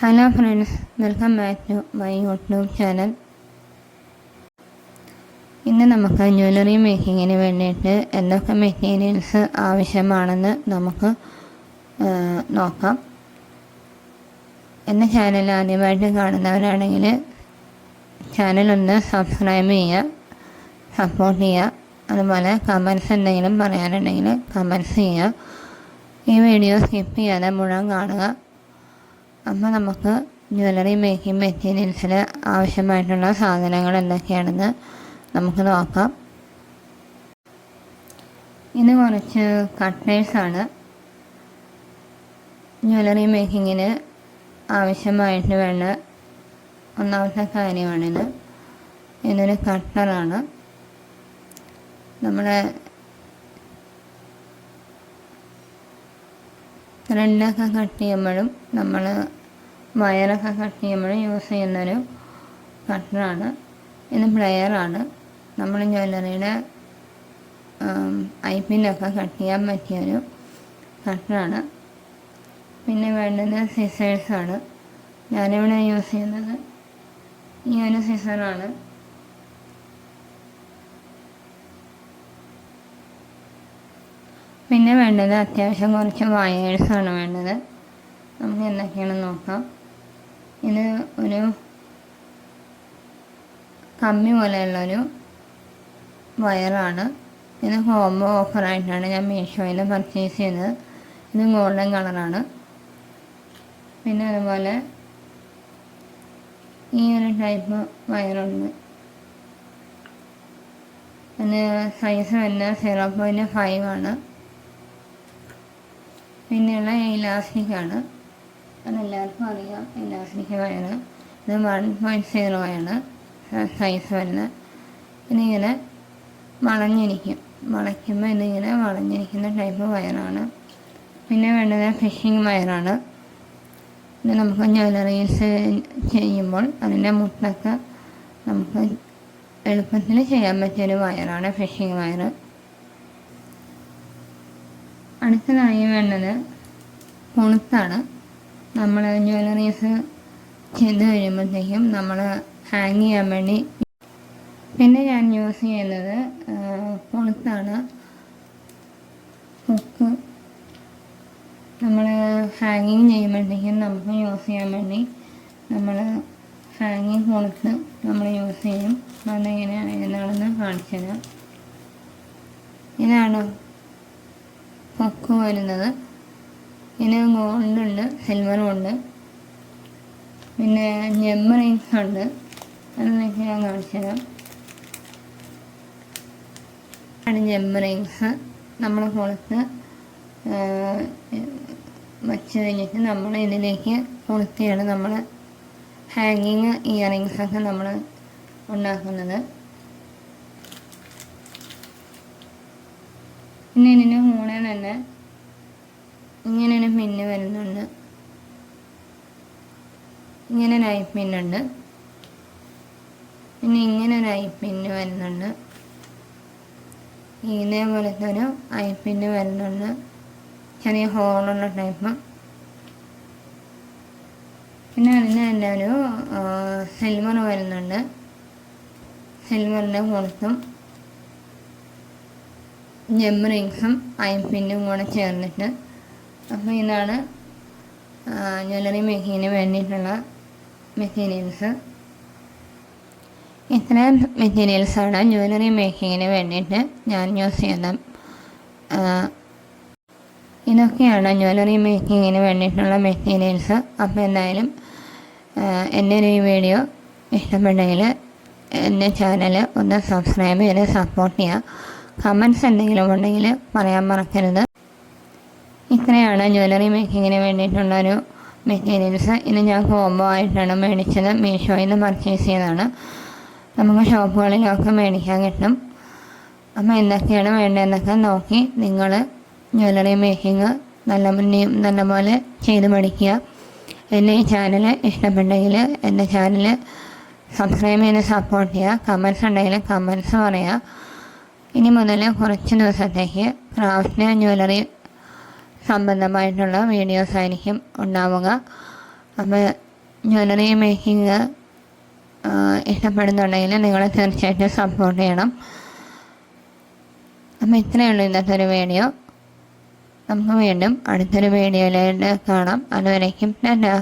Hello friends welcome back to my YouTube channel. ഇന്ന് നമുക്ക് jewellery മേക്കിങ്ങിന് വേണ്ടിയിട്ട് എന്തൊക്കെ മെറ്റീരിയൽസ് ആവശ്യമാണെന്ന് നമുക്ക് നോക്കാം. എന്റെ ചാനൽ ആദ്യമായിട്ട് കാണുന്നവരാണെങ്കിൽ ചാനൽ ഒന്ന് സബ്സ്ക്രൈബ് ചെയ്യുക സപ്പോർട്ട് ചെയ്യുക. അതുപോലെ കമൻസ് എന്തെങ്കിലും പറയാനുണ്ടെങ്കിൽ കമൻസ് ചെയ്യുക. ഈ വീഡിയോ സ്കിപ്പ് ചെയ്യാതെ മുഴുവൻ കാണുക. അപ്പോൾ നമുക്ക് ജ്വല്ലറി മേക്കിംഗ് മെറ്റീരിയൽസിൽ ആവശ്യമായിട്ടുള്ള സാധനങ്ങൾ എന്തൊക്കെയാണെന്ന് നമുക്ക് നോക്കാം. ഇത് കുറച്ച് കട്ടേഴ്സാണ് ജ്വല്ലറി മേക്കിങ്ങിന് ആവശ്യമായിട്ട് വേണ്ട ഒന്നാമത്തെ കാര്യമാണിത്. ഇതൊരു കട്ടറാണ് നമ്മുടെ ത്രെഡൊക്കെ കട്ട് ചെയ്യുമ്പോഴും നമ്മൾ വയറൊക്കെ കട്ട് ചെയ്യുമ്പോഴും യൂസ് ചെയ്യുന്നൊരു കട്ടറാണ് ഇത് പ്ലെയറാണ് നമ്മൾ ജ്വല്ലറിയുടെ ഐ പിന്നൊക്കെ കട്ട് ചെയ്യാൻ പറ്റിയൊരു കട്ടറാണ് പിന്നെ വേണ്ടത് സിസേഴ്സാണ് ഞാനിവിടെ യൂസ് ചെയ്യുന്നത് ഈ ഒരു സിസറാണ് പിന്നെ വേണ്ടത് അത്യാവശ്യം കുറച്ച് വയേഴ്സാണ് വേണ്ടത്. നമുക്ക് എന്തൊക്കെയാണെന്ന് നോക്കാം. ഇത് ഒരു കമ്മി പോലെയുള്ളൊരു വയറാണ്. ഇത് കോംബോ ഓഫറായിട്ടാണ് ഞാൻ മീഷോയിൽ പർച്ചേസ് ചെയ്തത്. ഇത് ഗോൾഡൻ കളറാണ് പിന്നെ അതുപോലെ ഈ ഒരു ടൈപ്പ് വയറുണ്ട്. അതിന് സൈസ് വരുന്നത് സീറോ പോയിന്റ് ഫൈവ് ആണ്. പിന്നെയുള്ള ഇലാസ്റ്റിക് ആണ്. അതെല്ലാവർക്കും അറിയാം. ഇലാസ്റ്റിക് വയറ് ഇത് വൺ പോയിന്റ് സീറോ ആണ് സൈസ് വരുന്നത് ഇതിങ്ങനെ വളഞ്ഞിരിക്കും. വളയ്ക്കുമ്പോൾ ഇതിങ്ങനെ വളഞ്ഞിരിക്കുന്ന ടൈപ്പ് വയറാണ്. പിന്നെ വേണ്ടത് ഫിഷിങ് വയറാണ്. ഇത് നമുക്ക് ജ്വല്ലറീസ് ചെയ്യുമ്പോൾ അതിന്റെ മുട്ടൊക്കെ നമുക്ക് എളുപ്പത്തിൽ ചെയ്യാൻ പറ്റിയൊരു വയറാണ് ഫിഷിങ് വയർ അടുത്തതായി വേണ്ടത് കൊളുത്താണ്. നമ്മൾ ജ്വല്ലറീസ് ചെയ്ത് കഴിയുമ്പോഴത്തേക്കും നമ്മൾ ഹാങ് ചെയ്യാൻ വേണ്ടി പിന്നെ ഞാൻ യൂസ് ചെയ്യുന്നത് കൊളുത്താണ് ഹുക്ക് നമ്മൾ ഹാങ്ങിങ് ചെയ്യുമ്പോഴത്തേക്കും നമുക്ക് യൂസ് ചെയ്യാൻ വേണ്ടി നമ്മൾ ഹാങ്ങിങ് കൊളുത്ത് നമ്മൾ യൂസ് ചെയ്യും. അതെങ്ങനെയാണ് എന്നാണെന്ന് കാണിച്ചത് ഇതാണ് കൊക്ക് വരുന്നത്. ഇതിന് ഗോൾഡ് ഉണ്ട് സിൽവറും ഉണ്ട്. പിന്നെ ജെമ്മ് റിങ്സ് ഉണ്ട് അതൊക്കെ ഞാൻ കാണിച്ചുതരാം ആണ് ജെമ്മ് റിങ്സ് നമ്മൾ കൊടുത്ത് വച്ച് കഴിഞ്ഞിട്ട് നമ്മൾ ഇതിലേക്ക് കൊളുത്തിയാണ് നമ്മൾ ഹാങ്ങിങ് ഇയറിങ്സ് ഒക്കെ നമ്മൾ ഉണ്ടാക്കുന്നത്. പിന്നെ ഇതിന് മൂളെ തന്നെ ഇങ്ങനെ ഒരു മിന്ന് വരുന്നുണ്ട്. ഇങ്ങനെ ഒരു ഐപ്പ് മിന്നുണ്ട്. പിന്നെ ഇങ്ങനെ ഒരു ഐപ്പ് മിന്ന് വരുന്നുണ്ട്. ഇതേപോലത്തെ ഒരു ഐ പിന്ന് വരുന്നുണ്ട്. ചെറിയ ഹോളുള്ള ടൈപ്പ്. പിന്നെ അതിന് തന്നെ ഒരു സിൽവർ വരുന്നുണ്ട്. സിൽവറിന്റെ കൊടുത്തും ജെം റിങ്സും കൂടെ ചേർന്നിട്ട് അപ്പോൾ ഇതാണ് ജ്വല്ലറി മെഹീന് വേണ്ടിയിട്ടുള്ള മെറ്റീരിയൽസ്. ഇത്രയും മെറ്റീരിയൽസാണ് ജ്വല്ലറി മേക്കിങ്ങിന് വേണ്ടിയിട്ട് ഞാൻ യൂസ് ചെയ്യുന്നത്. ഇതൊക്കെയാണ് ജ്വല്ലറി മേക്കിങ്ങിന് വേണ്ടിയിട്ടുള്ള മെറ്റീരിയൽസ്. അപ്പോൾ എന്തായാലും എന്റെ ഒരു ഈ വീഡിയോ ഇഷ്ടപ്പെട്ടെങ്കിൽ എന്റെ ചാനൽ ഒന്ന് സബ്സ്ക്രൈബ് ചെയ്ത് സപ്പോർട്ട് ചെയ്യുക. കമൻസ് എന്തെങ്കിലും ഉണ്ടെങ്കിൽ പറയാൻ മറക്കരുത്. ഇത്രയാണ് ജ്വല്ലറി മേക്കിങ്ങിന് വേണ്ടിയിട്ടുള്ളൊരു മെറ്റീരിയൽസ്. ഇത് ഞാൻ കോംബോ ആയിട്ടാണ് മേടിച്ചത്. മീഷോയിൽ നിന്ന് പർച്ചേസ് ചെയ്തതാണ്. നമുക്ക് ഷോപ്പുകളിലൊക്കെ മേടിക്കാൻ കിട്ടും. അപ്പോൾ എന്തൊക്കെയാണ് വേണ്ടതെന്നൊക്കെ നോക്കി നിങ്ങൾ ജ്വല്ലറി മേക്കിങ് നല്ല നല്ലപോലെ ചെയ്ത് പഠിക്കുക. എന്റെ ഈ ചാനൽ ഇഷ്ടപ്പെട്ടെങ്കിൽ എന്റെ ചാനൽ സബ്സ്ക്രൈബ് ചെയ്ത് സപ്പോർട്ട് ചെയ്യുക. കമൻസ് ഉണ്ടെങ്കിൽ കമൻസ് പറയുക. ഇനി മുതൽ കുറച്ച് ദിവസത്തേക്ക് ക്രാഫ്റ്റ് ജ്വല്ലറി സംബന്ധമായിട്ടുള്ള വീഡിയോസ് ആയിരിക്കും ഉണ്ടാവുക. അപ്പോൾ ജ്വല്ലറി മേക്കിങ് ഇഷ്ടപ്പെടുന്നുണ്ടെങ്കിൽ നിങ്ങൾ തീർച്ചയായിട്ടും സപ്പോർട്ട് ചെയ്യണം. അപ്പോൾ ഇത്രയേ ഉള്ളൂ ഇന്നത്തെ ഒരു വീഡിയോ. നമുക്ക് വീണ്ടും അടുത്തൊരു വീഡിയോയിലായിട്ട് കാണാം. അതുവരേക്കും ടാറ്റാ.